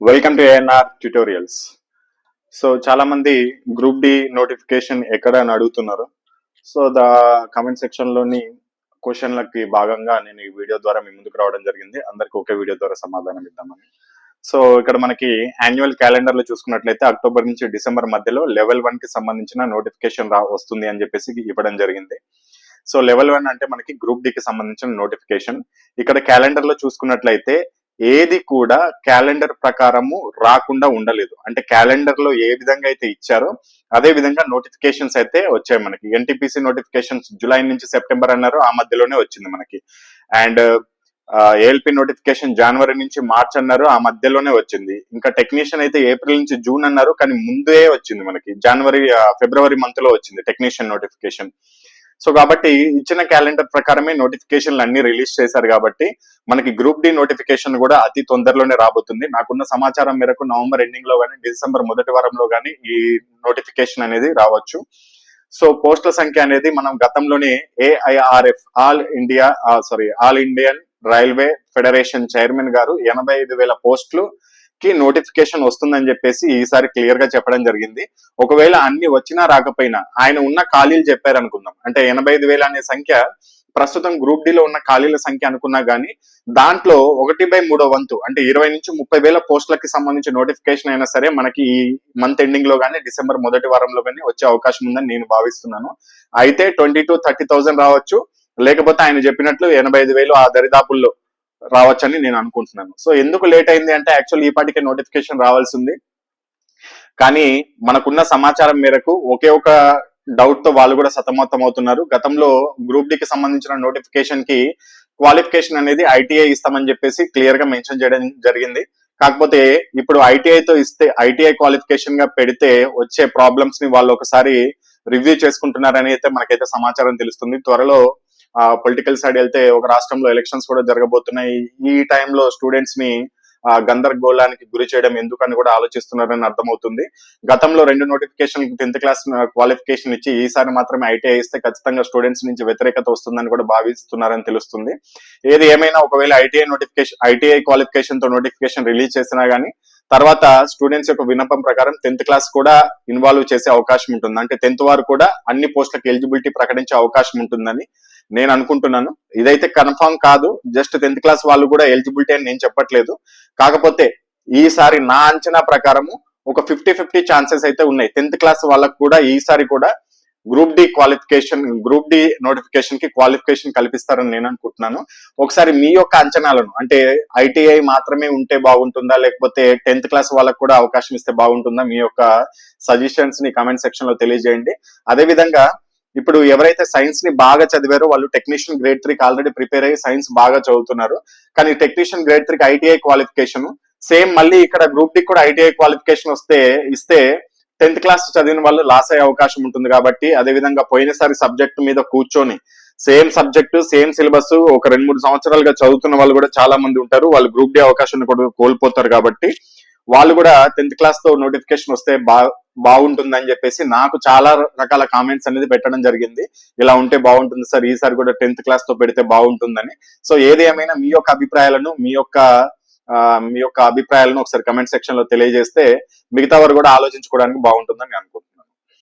Welcome to ANR tutorials so చాలా మంది group D notification ఎక్కడ అని అడుగుతున్నారు. సో ద కమెంట్ సెక్షన్లోని క్వశ్చన్లకి భాగంగా నేను ఈ వీడియో ద్వారా మీ ముందుకు రావడం జరిగింది. అందరికి ఒకే వీడియో ద్వారా సమాధానం ఇద్దామని. సో ఇక్కడ మనకి యాన్యువల్ క్యాలెండర్లో చూసుకున్నట్లయితే అక్టోబర్ నుంచి డిసెంబర్ మధ్యలో లెవెల్ వన్కి సంబంధించిన నోటిఫికేషన్ రా వస్తుంది అని చెప్పేసి ఇవ్వడం జరిగింది. సో లెవెల్ వన్ అంటే మనకి గ్రూప్ డి కి సంబంధించిన నోటిఫికేషన్ ఇక్కడ క్యాలెండర్లో చూసుకున్నట్లయితే ఏది కూడా క్యాలెండర్ ప్రకారము రాకుండా ఉండలేదు. అంటే క్యాలెండర్లో ఏ విధంగా అయితే ఇచ్చారో అదే విధంగా నోటిఫికేషన్స్ అయితే వచ్చాయి మనకి. ఎన్టీపీసీ నోటిఫికేషన్స్ జూలై నుంచి సెప్టెంబర్ అన్నారు ఆ మధ్యలోనే వచ్చింది మనకి. అండ్ ఏఎల్పి నోటిఫికేషన్ జనవరి నుంచి మార్చ్ అన్నారు ఆ మధ్యలోనే వచ్చింది. ఇంకా టెక్నీషియన్ అయితే ఏప్రిల్ నుంచి జూన్ అన్నారు కానీ ముందే వచ్చింది మనకి. జనవరి ఫిబ్రవరి మంత్లో వచ్చింది టెక్నీషియన్ నోటిఫికేషన్. సో కాబట్టి ఇచ్చిన క్యాలెండర్ ప్రకారమే నోటిఫికేషన్లు అన్ని రిలీజ్ చేశారు కాబట్టి మనకి గ్రూప్ డి నోటిఫికేషన్ కూడా అతి తొందరలోనే రాబోతుంది. నాకున్న సమాచారం మేరకు నవంబర్ ఎండింగ్లో కానీ డిసెంబర్ మొదటి వారంలో కానీ ఈ నోటిఫికేషన్ అనేది రావచ్చు. సో పోస్టుల సంఖ్య అనేది మనం గతంలోనే AIRF all India sorry all Indian railway federation chairman గారు ఎనభై ఐదు వేల పోస్టులు కి నోటిఫికేషన్ వస్తుందని చెప్పేసి ఈసారి క్లియర్గా చెప్పడం జరిగింది. ఒకవేళ అన్ని వచ్చినా రాకపోయినా ఆయన ఉన్న ఖాళీలు చెప్పారు అనుకుందాం అంటే ఎనభై ఐదు వేల అనే సంఖ్య ప్రస్తుతం గ్రూప్ డి లో ఉన్న ఖాళీల సంఖ్య అనుకున్నా గానీ దాంట్లో ఒకటి బై మూడో వంతు అంటే ఇరవై నుంచి ముప్పై వేల పోస్టులకి సంబంధించి నోటిఫికేషన్ అయినా సరే మనకి ఈ మంత్ ఎండింగ్లో గానీ డిసెంబర్ మొదటి వారంలో గానీ వచ్చే అవకాశం ఉందని నేను భావిస్తున్నాను. అయితే ట్వంటీ టు థర్టీ థౌసండ్ రావచ్చు. లేకపోతే ఆయన చెప్పినట్లు ఎనభై ఐదు వేలు ఆ దరిదాపుల్లో రావచ్చని నేను అనుకుంటున్నాను. సో ఎందుకు లేట్ అయింది అంటే యాక్చువల్ ఈ పాటికే నోటిఫికేషన్ రావాల్సింది. కానీ మనకున్న సమాచారం మేరకు ఒకే ఒక డౌట్తో వాళ్ళు కూడా సతమతం అవుతున్నారు. గతంలో గ్రూప్కి సంబంధించిన నోటిఫికేషన్కి క్వాలిఫికేషన్ అనేది ఐటీఐ ఇస్తామని చెప్పేసి క్లియర్గా మెన్షన్ చేయడం జరిగింది. కాకపోతే ఇప్పుడు ఐటీఐ తో ఇస్తే ఐటీఐ క్వాలిఫికేషన్గా పెడితే వచ్చే ప్రాబ్లమ్స్ని వాళ్ళు ఒకసారి రివ్యూ చేసుకుంటున్నారని అయితే మనకైతే సమాచారం తెలుస్తుంది. త్వరలో పొలిటికల్ సైడ్ వెళ్తే ఒక రాష్ట్రంలో ఎలక్షన్స్ కూడా జరగబోతున్నాయి. ఈ టైంలో స్టూడెంట్స్ని గందరగోళానికి గురి చేయడం ఎందుకని కూడా ఆలోచిస్తున్నారని అర్థమవుతుంది. గతంలో రెండు నోటిఫికేషన్ టెన్త్ క్లాస్ క్వాలిఫికేషన్ ఇచ్చి ఈసారి మాత్రమే ఐటీఐ ఇస్తే ఖచ్చితంగా స్టూడెంట్స్ నుంచి వ్యతిరేకత వస్తుందని కూడా భావిస్తున్నారని తెలుస్తుంది. ఏది ఏమైనా ఒకవేళ ఐటీఐ నోటిఫికేషన్ ఐటీఐ క్వాలిఫికేషన్తో నోటిఫికేషన్ రిలీజ్ చేసినా గానీ తర్వాత స్టూడెంట్స్ యొక్క విన్నపం ప్రకారం టెన్త్ క్లాస్ కూడా ఇన్వాల్వ్ చేసే అవకాశం ఉంటుంది. అంటే టెన్త్ వారు కూడా అన్ని పోస్టులకు ఎలిజిబిలిటీ ప్రకటించే అవకాశం ఉంటుందని నేను అనుకుంటున్నాను. ఇదైతే కన్ఫర్మ్ కాదు. జస్ట్ టెన్త్ క్లాస్ వాళ్ళు కూడా ఎలిజిబిలిటీ అని నేను చెప్పట్లేదు. కాకపోతే ఈసారి నా అంచనా ప్రకారము ఒక ఫిఫ్టీ ఫిఫ్టీ ఛాన్సెస్ అయితే ఉన్నాయి. టెన్త్ క్లాస్ వాళ్ళకు కూడా ఈసారి కూడా group D qualification group D నోటిఫికేషన్కి క్వాలిఫికేషన్ కల్పిస్తారని నేను అనుకుంటున్నాను. ఒకసారి మీ యొక్క అంచనాలను అంటే ఐటీఐ మాత్రమే ఉంటే బాగుంటుందా? లేకపోతే టెన్త్ క్లాస్ వాళ్ళకు కూడా అవకాశం ఇస్తే బాగుంటుందా? మీ యొక్క సజెషన్స్ని కామెంట్ సెక్షన్లో తెలియజేయండి. అదే విధంగా ఇప్పుడు ఎవరైతే సైన్స్ని బాగా చదివారో వాళ్ళు టెక్నీషియన్ గ్రేడ్ త్రీకి ఆల్రెడీ ప్రిపేర్ అయ్యి సైన్స్ బాగా చదువుతున్నారు. కానీ టెక్నీషియన్ గ్రేడ్ త్రీకి ఐటీఐ క్వాలిఫికేషన్ సేమ్ మళ్ళీ ఇక్కడ గ్రూప్ డి కూడా ఐటీఐ క్వాలిఫికేషన్ వస్తే ఇస్తే టెన్త్ క్లాస్ చదివిన వాళ్ళు లాస్ అయ్యే అవకాశం ఉంటుంది కాబట్టి అదే విధంగా పోయినసారి సబ్జెక్ట్ మీద కూర్చొని సేమ్ సబ్జెక్ట్ సేమ్ సిలబస్ ఒక రెండు మూడు సంవత్సరాలుగా చదువుతున్న వాళ్ళు కూడా చాలా మంది ఉంటారు. వాళ్ళు గ్రూప్ డి అవకాశాన్ని కూడా కోల్పోతారు కాబట్టి వాళ్ళు కూడా టెన్త్ క్లాస్తో నోటిఫికేషన్ వస్తే బాగా బాగుంటుందని చెప్పేసి నాకు చాలా రకాల కామెంట్స్ అనేది పెట్టడం జరిగింది. ఇలా ఉంటే బాగుంటుంది సార్ ఈసారి కూడా టెన్త్ క్లాస్తో పెడితే బాగుంటుందని. సో ఏది ఏమైనా మీ యొక్క అభిప్రాయాలను మీ యొక్క మీ యొక్క అభిప్రాయాలను ఒకసారి కమెంట్ సెక్షన్లో తెలియజేస్తే మిగతా వారు కూడా ఆలోచించుకోవడానికి బాగుంటుందని అనుకుంటున్నాను.